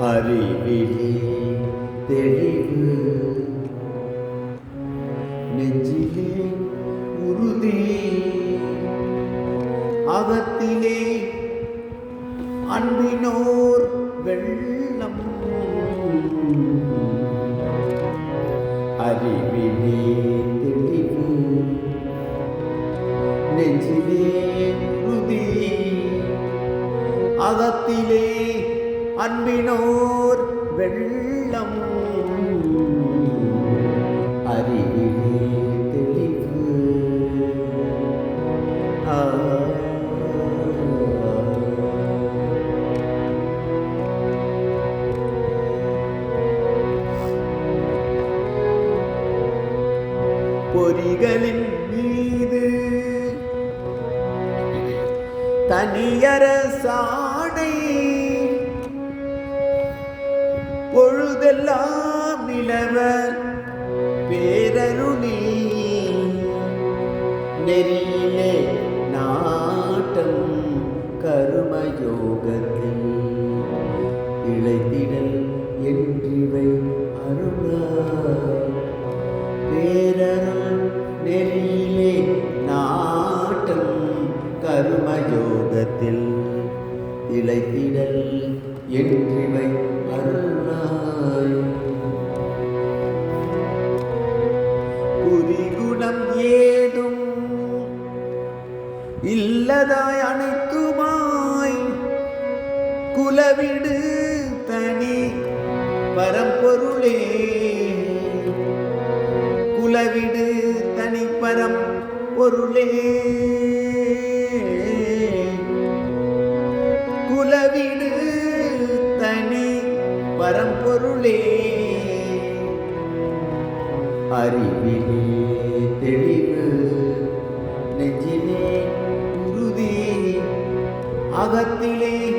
அறிவிலே தெளிவு. நெஞ்சிலே உறுதி. அகத்திலே அன்பினோர் வெள்ளம். அறிவிலே தெளிவு. நெஞ்சிலே உறுதி. அகத்திலே அன்பினோர் வெள்ளம் அறிவிலே தெளிவு. பொறிகளின் மீது தனியரசா பொழுதெல்லாம் நிலவர். பேரருணி நெறியிலே நாட்டம் கருமயோகத்தில். இழைத்திடல் என்றிவை அருளாய் பேரருள் நெறியிலே நாட்டம் கருமயோகத்தில். இழைத்திடல் என்றிவை குறிகுணம் ஏதும் இல்லதாய் அனைத்துமாய் குலவிடு தனி பரம்பொருளே. குலவிடு தனி பரம் பொருளே குலவிடு தனி பரம்பொருளே. அறிவிலே தெளிவு. நெஞ்சிலே உறுதி. அகத்திலே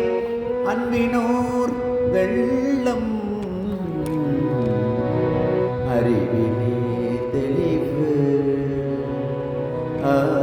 அன்பினோர் வெள்ளம். அறிவிலே தெளிவு. ஆ.